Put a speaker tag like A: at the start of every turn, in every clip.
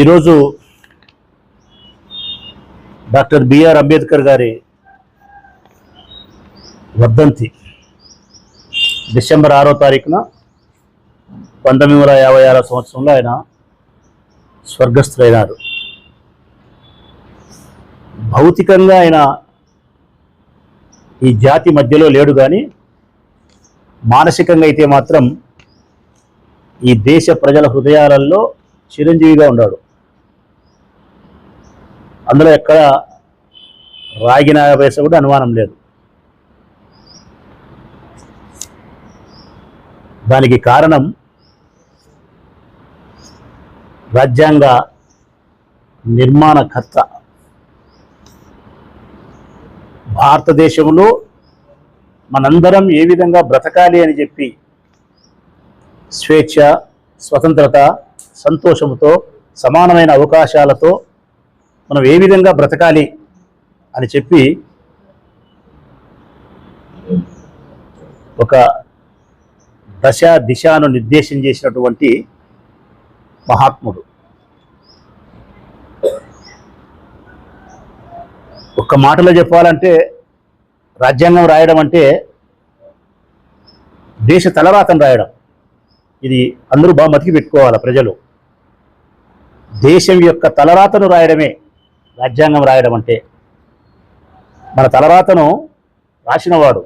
A: ఈరోజు doctor BR Ambedkar గారి వర్ధంతి డిసెంబర్ ఆరో తారీఖున పంతొమ్మిది వందల యాభై ఆరో సంవత్సరంలో ఆయన స్వర్గస్థులైనారు. భౌతికంగా ఆయన ఈ జాతి మధ్యలో లేడు కానీ మానసికంగా అయితే మాత్రం ఈ దేశ ప్రజల హృదయాలలో చిరంజీవిగా ఉన్నాడు. అందులో ఎక్కడ రాగిన వేస కూడా అనుమానం లేదు. దానికి కారణం రాజ్యాంగ నిర్మాణకర్త భారతదేశంలో మనందరం ఏ విధంగా బ్రతకాలి అని చెప్పి స్వేచ్ఛ స్వతంత్రత సంతోషంతో సమానమైన అవకాశాలతో మనం ఏ విధంగా బ్రతకాలి అని చెప్పి ఒక దశ దిశను నిర్దేశం చేసినటువంటి మహాత్ముడు. ఒక్క మాటలో చెప్పాలంటే రాజ్యాంగం రాయడం అంటే దేశ తలరాతను రాయడం. ఇది అందరూ బాగా మతికి పెట్టుకోవాలి ప్రజలు? దేశం యొక్క తలరాతను రాయడమే రాజ్యాంగం రాయడం అంటే. మన తలరాతను రాసినవాడు.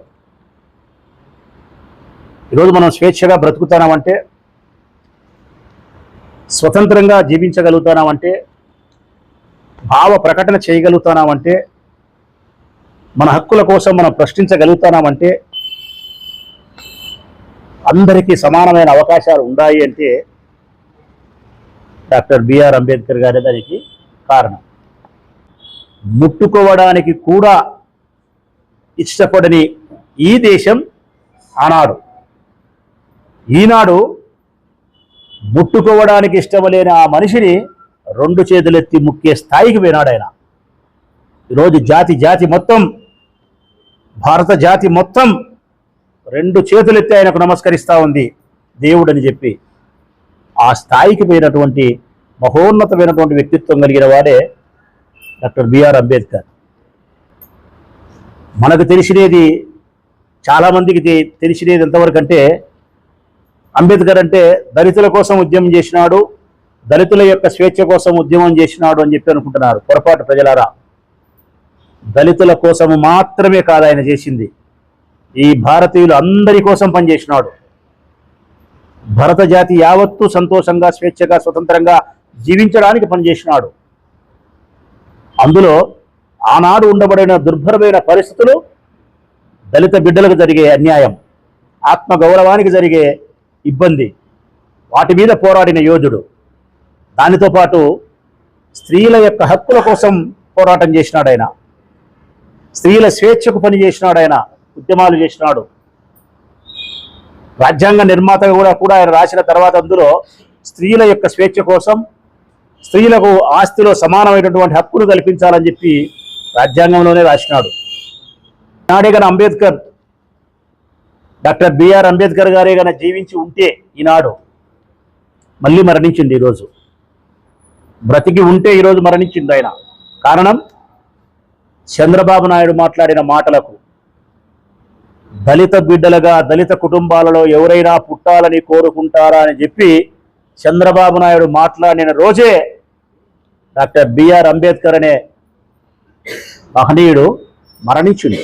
A: ఈరోజు మనం స్వేచ్ఛగా బ్రతుకుతున్నామంటే స్వతంత్రంగా జీవించగలుగుతానామంటే భావ ప్రకటన చేయగలుగుతానామంటే మన హక్కుల కోసం మనం ప్రశ్నించగలుగుతున్నామంటే అందరికీ సమానమైన అవకాశాలు ఉన్నాయి అంటే డాక్టర్ బిఆర్ అంబేద్కర్ గారే దానికి కారణం. ముట్టుకోవడానికి కూడా ఇష్టపడని ఈ దేశం ఆనాడు. ఈనాడు ముట్టుకోవడానికి ఇష్టం లేని ఆ మనిషిని రెండు చేతులెత్తి ముక్కే స్థాయికి పోయినాడు ఆయన. ఈరోజు జాతి జాతి మొత్తం భారత జాతి మొత్తం రెండు చేతులెత్తి ఆయనకు నమస్కరిస్తూ ఉంది. దేవుడని చెప్పి. ఆ స్థాయికి పోయినటువంటి మహోన్నతమైనటువంటి వ్యక్తిత్వం కలిగిన వాడే డాక్టర్ బిఆర్ అంబేద్కర్. మనకు తెలిసినది చాలామందికి తెలిసినది ఎంతవరకు అంటే అంబేద్కర్ అంటే దళితుల కోసం ఉద్యమం చేసినాడు దళితుల యొక్క స్వేచ్ఛ కోసం ఉద్యమం చేసినాడు అని చెప్పి అనుకుంటున్నారు పొరపాటు ప్రజలారా. దళితుల కోసం మాత్రమే కాదు ఆయన చేసింది. ఈ భారతీయులు అందరి కోసం పనిచేసినాడు. భరత జాతి యావత్తు సంతోషంగా స్వేచ్ఛగా స్వతంత్రంగా జీవించడానికి పనిచేసినాడు. అందులో ఆనాడు ఉండబడిన దుర్భరమైన పరిస్థితులు దళిత బిడ్డలకు జరిగే అన్యాయం ఆత్మ గౌరవానికి జరిగే ఇబ్బంది వాటి మీద పోరాడిన యోధుడు. దానితో పాటు స్త్రీల యొక్క హక్కుల కోసం పోరాటం చేసినాడు ఆయన. స్త్రీల స్వేచ్ఛకు పనిచేసినాడు ఆయన. ఉద్యమాలు చేసినాడు. రాజ్యాంగ నిర్మాత కూడా కూడా ఆయన రాసిన తర్వాత అందులో స్త్రీల యొక్క స్వేచ్ఛ కోసం స్త్రీలకు ఆస్తిలో సమానమైనటువంటి హక్కును కల్పించాలని చెప్పి రాజ్యాంగంలోనే రాసినాడు. నాడే గన అంబేద్కర్ డాక్టర్ బిఆర్ అంబేద్కర్ గారే గన జీవించి ఉంటే ఈనాడు మళ్ళీ మరణించింది ఈరోజు. బ్రతికి ఉంటే ఈరోజు మరణించింది ఆయన. కారణం చంద్రబాబు నాయుడు మాట్లాడిన మాటలకు దళిత బిడ్డలుగా దళిత కుటుంబాలలో ఎవరైనా పుట్టాలని కోరుకుంటారా అని చెప్పి చంద్రబాబు నాయుడు మాట్లాడిన రోజే డాక్టర్ బిఆర్ అంబేద్కర్ అనే మహనీయుడు మరణించింది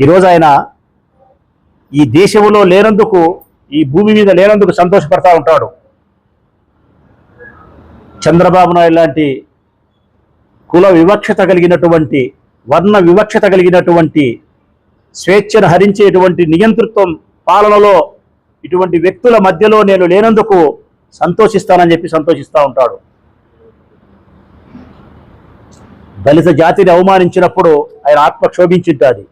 A: ఈరోజు ఆయన ఈ దేశంలో లేనందుకు ఈ భూమి మీద లేనందుకు సంతోషపడతా ఉంటాడు. చంద్రబాబు నాయుడు లాంటి కుల వివక్షత కలిగినటువంటి వర్ణ వివక్షత కలిగినటువంటి స్వేచ్ఛను హరించేటువంటి నియంతృత్వం పాలనలో ఇటువంటి వ్యక్తుల మధ్యలో నేను లేనందుకు సంతోషిస్తానని చెప్పి సంతోషిస్తూ ఉంటాడు. దళిత జాతిని అవమానించినప్పుడు ఆయన ఆత్మ క్షోభించుంటుంది.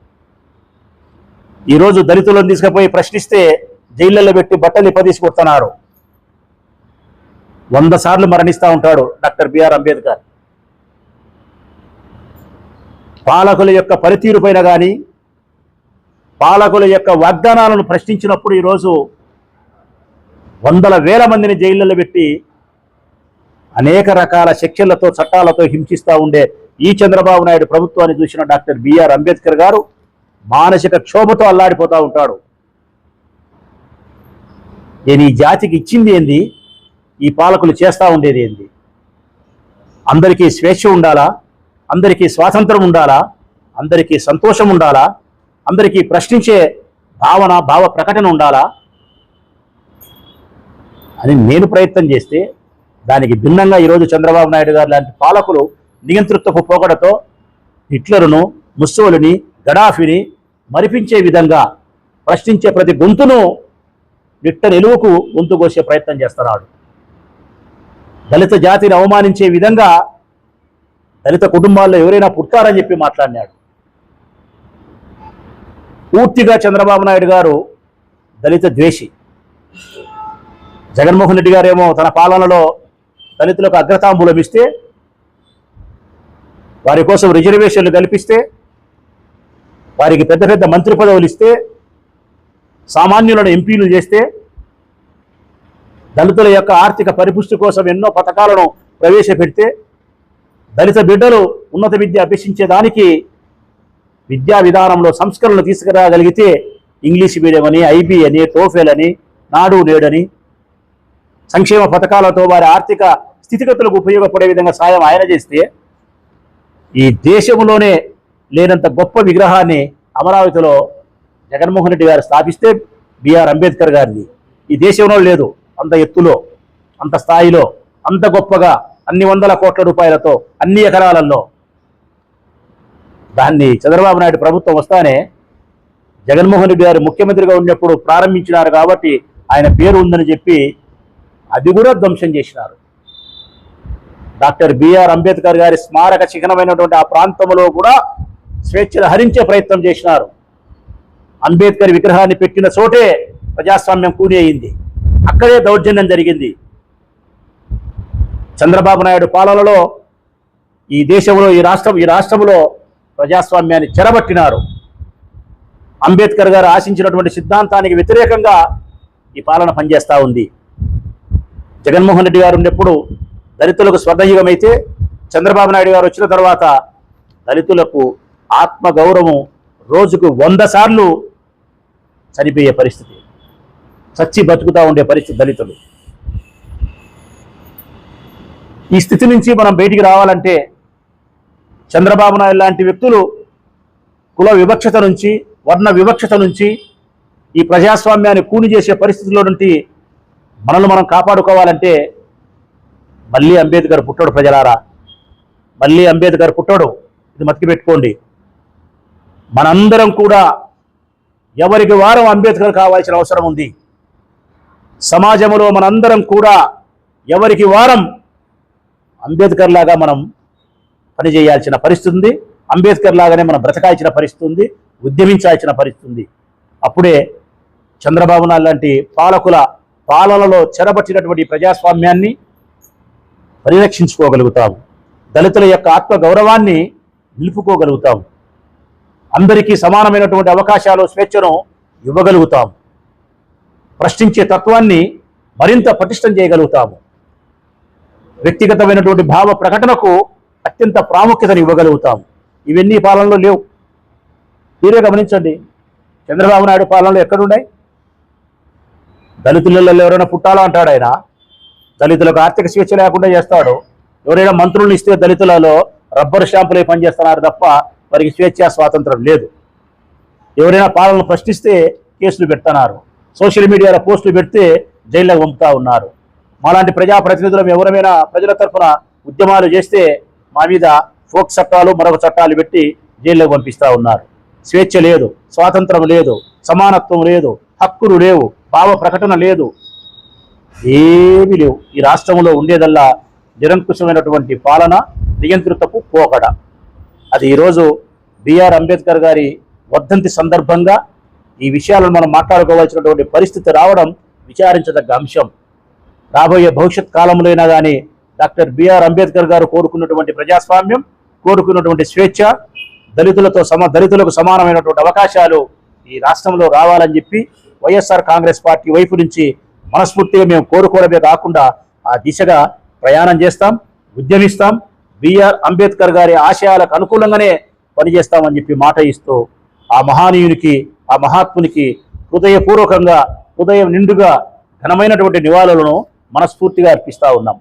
A: ఈరోజు దళితులను తీసుకుపోయి ప్రశ్నిస్తే జైళ్ళల్లో పెట్టి బట్టలు ఇప్పదీసి కొడుతున్నారు. వంద సార్లు మరణిస్తూ ఉంటాడు డాక్టర్ బిఆర్ అంబేద్కర్. పాలకుల యొక్క పనితీరు పైన కానీ పాలకుల యొక్క వాగ్దానాలను ప్రశ్నించినప్పుడు ఈరోజు వందల వేల మందిని జైళ్ళలో పెట్టి అనేక రకాల శిక్షలతో చట్టాలతో హింసిస్తూ ఉండే ఈ చంద్రబాబు నాయుడు ప్రభుత్వాన్ని చూసిన డాక్టర్ బిఆర్ అంబేద్కర్ గారు మానసిక క్షోభతో అల్లాడిపోతూ ఉంటాడు. నేను ఈ జాతికి ఇచ్చింది ఏంది? ఈ పాలకులు చేస్తూ ఉండేది ఏంది? అందరికీ స్వేచ్ఛ ఉండాలా? అందరికీ స్వాతంత్రం ఉండాలా? అందరికీ సంతోషం ఉండాలా? అందరికీ ప్రశ్నించే భావన భావ ప్రకటన ఉండాలా? అని నేను ప్రయత్నం చేస్తే దానికి భిన్నంగా ఈరోజు చంద్రబాబు నాయుడు గారు లాంటి పాలకులు నియంతృత్వపు పోకడతో హిట్లరును ముస్సోలిని గడాఫీని మరిపించే విధంగా ప్రశ్నించే ప్రతి గొంతును నిట్ట నిలువుకు గొంతు కోసే ప్రయత్నం చేస్తున్నాడు. దళిత జాతిని అవమానించే విధంగా దళిత కుటుంబాల్లో ఎవరైనా పుట్టారని చెప్పి మాట్లాడినాడు. పూర్తిగా చంద్రబాబు నాయుడు గారు దళిత ద్వేషి. జగన్మోహన్ రెడ్డి గారేమో తన పాలనలో దళితులకు అగ్రతాంబూలం ఇస్తే వారి కోసం రిజర్వేషన్లు కల్పిస్తే వారికి పెద్ద పెద్ద మంత్రి పదవులు ఇస్తే సామాన్యులను ఎంపీలు చేస్తే దళితుల యొక్క ఆర్థిక పరిపుష్టి కోసం ఎన్నో పథకాలను ప్రవేశపెడితే దళిత బిడ్డలు ఉన్నత విద్య అభ్యసించేదానికి విద్యా విధానంలో సంస్కరణలు తీసుకురాగలిగితే ఇంగ్లీష్ మీడియం అని ఐబీ అని టోఫెల్ అని నాడు నేడని సంక్షేమ పథకాలతో వారి ఆర్థిక స్థితిగతులకు ఉపయోగపడే విధంగా సాయం ఆయన చేస్తే ఈ దేశంలోనే లేనంత గొప్ప విగ్రహాన్ని అమరావతిలో జగన్మోహన్ రెడ్డి గారు స్థాపిస్తే బిఆర్ అంబేద్కర్ గారిది. ఈ దేశంలో లేదు. అంత ఎత్తులో అంత స్థాయిలో అంత గొప్పగా అన్ని వందల కోట్ల రూపాయలతో అన్ని ఎకరాలలో దాన్ని చంద్రబాబు నాయుడు ప్రభుత్వం వస్తానే జగన్మోహన్ రెడ్డి గారు ముఖ్యమంత్రిగా ఉన్నప్పుడు ప్రారంభించినారు కాబట్టి ఆయన పేరు ఉందని చెప్పి అది కూడా ధ్వంసం చేసినారు. డాక్టర్ బిఆర్ అంబేద్కర్ గారి స్మారక చిహ్నమైనటువంటి ఆ ప్రాంతంలో కూడా స్వేచ్ఛను హరించే ప్రయత్నం చేసినారు. అంబేద్కర్ విగ్రహాన్ని పెట్టిన చోటే ప్రజాస్వామ్యం కూని అయింది. అక్కడే దౌర్జన్యం జరిగింది. చంద్రబాబు నాయుడు పాలనలో ఈ దేశంలో ఈ రాష్ట్రం ఈ రాష్ట్రంలో ప్రజాస్వామ్యాన్ని చెరబట్టినారు. అంబేద్కర్ గారు ఆశించినటువంటి సిద్ధాంతానికి వ్యతిరేకంగా ఈ పాలన పనిచేస్తూ ఉంది. జగన్మోహన్ రెడ్డి గారు ఉన్నప్పుడు దళితులకు స్వర్ణయుగమైతే చంద్రబాబు నాయుడు గారు వచ్చిన తర్వాత దళితులకు ఆత్మగౌరవం రోజుకు వంద సార్లు చనిపోయే పరిస్థితి. చచ్చి బతుకుతా ఉండే పరిస్థితి దళితులు. ఈ స్థితి నుంచి మనం బయటికి రావాలంటే చంద్రబాబు నాయుడు లాంటి వ్యక్తులు కుల వివక్షత నుంచి వర్ణ వివక్షత నుంచి ఈ ప్రజాస్వామ్యాన్ని కూని చేసే పరిస్థితుల్లో నుండి మనల్ని మనం కాపాడుకోవాలంటే మళ్ళీ అంబేద్కర్ పుట్టడు ప్రజలారా. మళ్ళీ అంబేద్కర్ పుట్టడు. ఇది మతికి పెట్టుకోండి. మనందరం కూడా ఎవరికి వారం అంబేద్కర్ కావాల్సిన అవసరం ఉంది. సమాజంలో మనందరం కూడా ఎవరికి వారం అంబేద్కర్ లాగా మనం పనిచేయాల్సిన పరిస్థితి ఉంది. అంబేద్కర్ లాగానే మనం బ్రతకాల్సిన పరిస్థితి ఉంది. ఉద్యమించాల్సిన పరిస్థితి ఉంది. అప్పుడే చంద్రబాబు నాయుడు లాంటి పాలకుల పాలనలో చెరబట్టినటువంటి ప్రజాస్వామ్యాన్ని పరిరక్షించుకోగలుగుతాము దళితుల యొక్క ఆత్మ గౌరవాన్ని నిలుపుకోగలుగుతాము అందరికీ సమానమైనటువంటి అవకాశాలు స్వేచ్ఛను ఇవ్వగలుగుతాము ప్రశ్నించే తత్వాన్ని మరింత పటిష్టం చేయగలుగుతాము. వ్యక్తిగతమైనటువంటి భావ ప్రకటనకు అత్యంత ప్రాముఖ్యతను ఇవ్వగలుగుతాము ఇవన్నీ పాలనలో లేవు. మీరే గమనించండి. చంద్రబాబు నాయుడు పాలనలో ఎక్కడున్నాయి? దళితులలో ఎవరైనా పుట్టాలో అంటాడు ఆయన? దళితులకు ఆర్థిక స్వేచ్ఛ లేకుండా చేస్తాడు. ఎవరైనా మంత్రులను ఇస్తే దళితులలో రబ్బర్ స్టాంపులే పనిచేస్తున్నారు తప్ప వారికి స్వేచ్ఛ స్వాతంత్రం లేదు. ఎవరైనా పాలన ప్రశ్నిస్తే కేసులు పెడుతున్నారు. సోషల్ మీడియాలో పోస్టులు పెడితే జైల్లో పంపుతా ఉన్నారు. మాలాంటి ప్రజాప్రతినిధులం ఎవరైనా ప్రజల తరఫున ఉద్యమాలు చేస్తే మా మీద ఫోక్ చట్టాలు మరొక చట్టాలు పెట్టి జైల్లో పంపిస్తా ఉన్నారు. స్వేచ్ఛ లేదు స్వాతంత్రం లేదు సమానత్వం లేదు హక్కులు లేవు భావ ప్రకటన లేదు. ఏమీ లేవు. ఈ రాష్ట్రంలో ఉండేదల్లా నిరంకుశమైనటువంటి పాలన నియంత్రితపు పోకడ. అది ఈరోజు బిఆర్ అంబేద్కర్ గారి వర్ధంతి సందర్భంగా ఈ విషయాలను మనం మాట్లాడుకోవాల్సినటువంటి పరిస్థితి రావడం విచారించదగ్గ అంశం. రాబోయే భవిష్యత్ కాలంలో అయినా కానీ డాక్టర్ బిఆర్ అంబేద్కర్ గారు కోరుకున్నటువంటి ప్రజాస్వామ్యం కోరుకున్నటువంటి స్వేచ్ఛ దళితులతో సమ దళితులకు సమానమైనటువంటి అవకాశాలు ఈ రాష్ట్రంలో రావాలని చెప్పి వైఎస్ఆర్ కాంగ్రెస్ పార్టీ వైపు నుంచి మనస్ఫూర్తిగా మేము కోరుకోవడమే కాకుండా ఆ దిశగా ప్రయాణం చేస్తాం ఉద్యమిస్తాం. బిఆర్ అంబేద్కర్ గారి ఆశయాలకు అనుకూలంగానే పనిచేస్తామని చెప్పి మాట ఇస్తూ ఆ మహానీయునికి ఆ మహాత్మునికి హృదయపూర్వకంగా హృదయం నిండుగా ఘనమైనటువంటి నివాళులను మనస్ఫూర్తిగా అర్పిస్తూ ఉన్నాం.